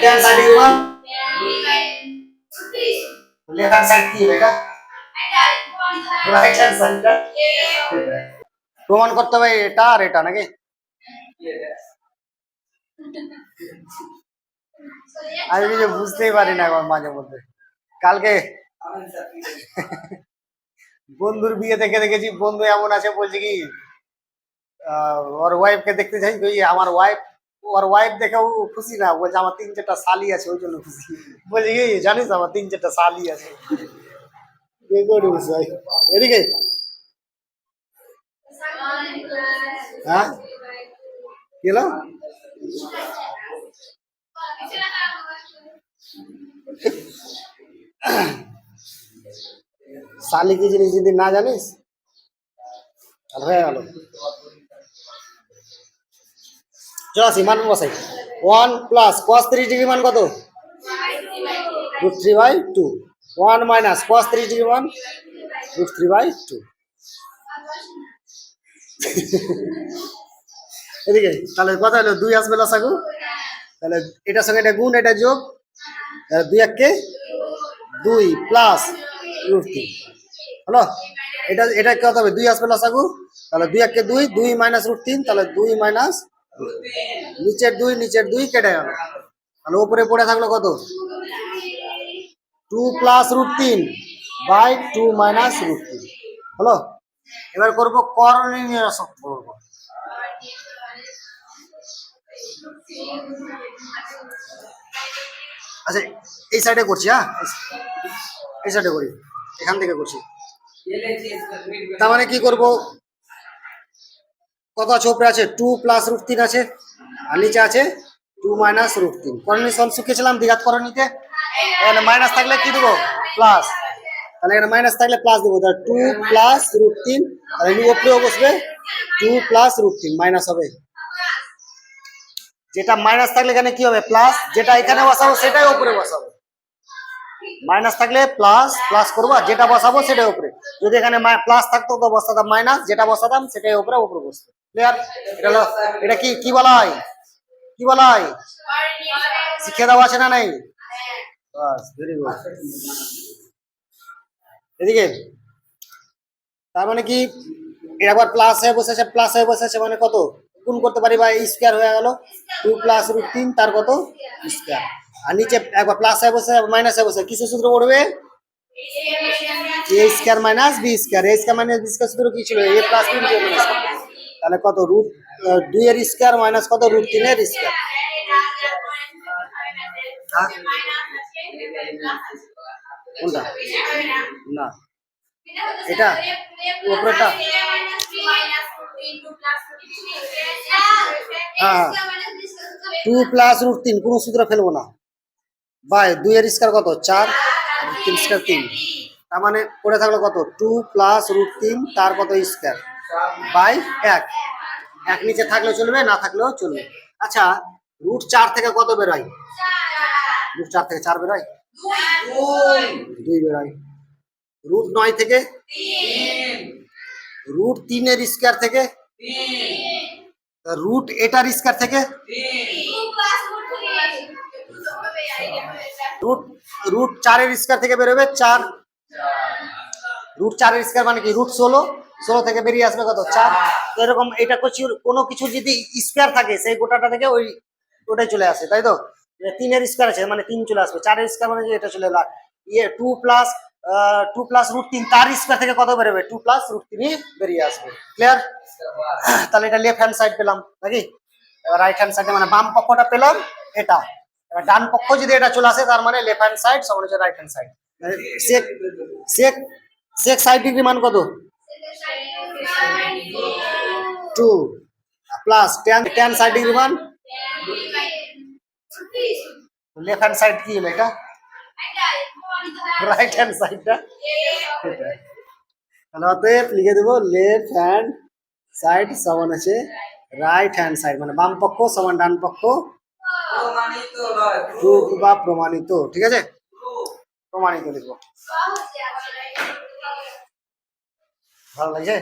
Ten side one left hand side কি এটা right hand সাইডটা প্রমাণ করতে হবে এটা আর এটা নাকি আমি কিছু বুঝতেই পারি না এখন মাঝে মধ্যে কালকে বন্ধুর বিয়ে দেখে দেখেছি বন্ধু এমন আছে বলছে কি আহ, ওর ওয়াইফকে দেখতে চাই তুই আমার ওয়াইফ ওর ওয়াইফ দেখেও খুশি না, বলছে আমার তিন চারটা শালি আছে, ওই জন্য খুশি। বলছে কি জানিস আমার তিন চারটা শালি আছে। কি করি ভাই এদিকে হ্যাঁ? কি হলো? শালি কি জিনিস যদি না জানিস, তাহলে হয়ে গেল। চল আসি মান বসাই। ওয়ান প্লাস কস ত্রিশ ডিগ্রি মান কত? Root three by two one minus cos ত্রিশ ডিগ্রি মান রুট থ্রি বাই টু এদিকে, তাহলে কথা হলো দুই আসবে লসাগু তাহলে এটার সঙ্গে এটা গুণ, এটা যোগ। তাহলে দুই এককে দুই প্লাস রুট তিন হলো? এটা এটা কত হবে, দুই আসবে লসাগু তাহলে দুই এককে দুই দুই মাইনাস রুট তিন, তাহলে দুই মাইনাস নিচের দুই নিচের দুই কেটে গেল তাহলে উপরে পড়ে থাকল কত? টু প্লাস রুট তিন বাই টু মাইনাস রুট তিন। হলো? এবার করব করণীয় আচ্ছা এই সাইডে করছি হ্যাঁ? এই সাইডে করি, এখান থেকে করছি। তার মানে কি করব? কত আছে? উপরে আছে। টু প্লাস রুট তিন আছে। আর নিচে আছে টু মাইনাস রুট তিন। করণী সল শিখেছিলাম দ্বিঘাত করণীতে এখানে মাইনাস থাকলে কি দেবো? প্লাস তাহলে এখানে মাইনাস থাকলে প্লাস দেবো। তাহলে টু প্লাস রুট তিন। তাহলে উপরেও বসবে। টু প্লাস রুট তিন মাইনাস হবে। যেটা মাইনাস থাকলে এখানে কি হবে? প্লাস যেটা এখানে বসাবো, সেটাই উপরে বসাবো। মাইনাস থাকলে প্লাস প্লাস করব। আর যেটা বসাবো, সেটাই উপরে। যদি এখানে প্লাস থাকতো, তো বসাতাম মাইনাস যেটা বসাতাম, সেটাই উপরে উপরে বসতো ক্লিয়ার এটা কি কি বলা হয়? কি বলা হয়? শিখে দেওয়া আছে না নাই? এদিকে, তার মানে কি? একবার প্লাস হয়ে বসেছে প্লাস হয়ে বসেছে মানে কত? গুণ করতে পারি বা স্কোয়ার হয়ে গেল। টু প্লাস রুট তিন, তার কত? স্কোয়ার আর নিচে একবার প্লাস হয়ে বসে মাইনাস হয়ে বসে কিছু সূত্র পড়বে? A square minus B square A square minus B square সূত্র কি ছিল? এ প্লাস বি তাহলে কত রুট দুই এর স্কোয়ার মাইনাস কত? রুট তিনের স্কোয়ার কোনটা? না। এটা? উপরেটা হ্যাঁ টু প্লাস রুট তিন, কোনো সূত্র ফেলব না। বাই দুই এর স্কোয়ার কত? চার, তিন স্কোয়ার তিন। তার মানে পড়ে থাকল কত? টু প্লাস রুট তিন, তার কত স্কোয়ার বাই এক। এক নিচে থাকলে চলবে, না থাকলেও চলবে। আচ্ছা রুট চার থেকে কত বেরোয়? রুট চার থেকে চার বেরোয়? দুই বেরোয়। রুট নয় থেকে? রুট তিনের স্কোয়ার থেকে? রুট এটার স্কোয়ার থেকে? রুট রুট চারের স্কোয়ার থেকে বেরোবে চার। রুট চারের স্কোয়ার মানে কি? রুট ষোলো। ষোলো থেকে বেরিয়ে আসবে কত? চার? এরকম এটা করছি কোনো কিছু যদি স্কোয়ার থাকে সেই গোটাটা থেকে ওই ওটাই চলে আসে তাই তো? তিনের স্কোয়ার আছে মানে তিন চলে আসবে। চারের স্কোয়ার মানে এটা চলে এলো। ইয়ে two plus two plus root তিন তার স্কোয়ার থেকে কত বেরোবে? টু প্লাস রুট তিনই বেরিয়ে আসবে। ক্লিয়ার তাহলে এটা লেফট হ্যান্ড সাইড পেলাম নাকি? এবার রাইট হ্যান্ড সাইডে মানে বাম পক্ষটা পেলাম এটা। এবার ডান পক্ষ যদি এটা চলে আসে তার মানে লেফট হ্যান্ড সাইড সমান হচ্ছে রাইট হ্যান্ড সাইড সেক সেক সেক সাইড ডিগ্রি মান কত? Two. Plus ten ten side degree মান লেফট হ্যান্ড সাইড কি হলো এটা রাইট হ্যান্ড সাইডটা তাহলে অতএব লিখে দেবো লেফট হ্যান্ড সাইড সমান আছে রাইট হ্যান্ড সাইড মানে বাম পক্ষ সমান ডান পক্ষ। প্রুফ বা প্রমাণিত, ঠিক আছে? প্রমাণিত লিখব। ভালো লাগছে?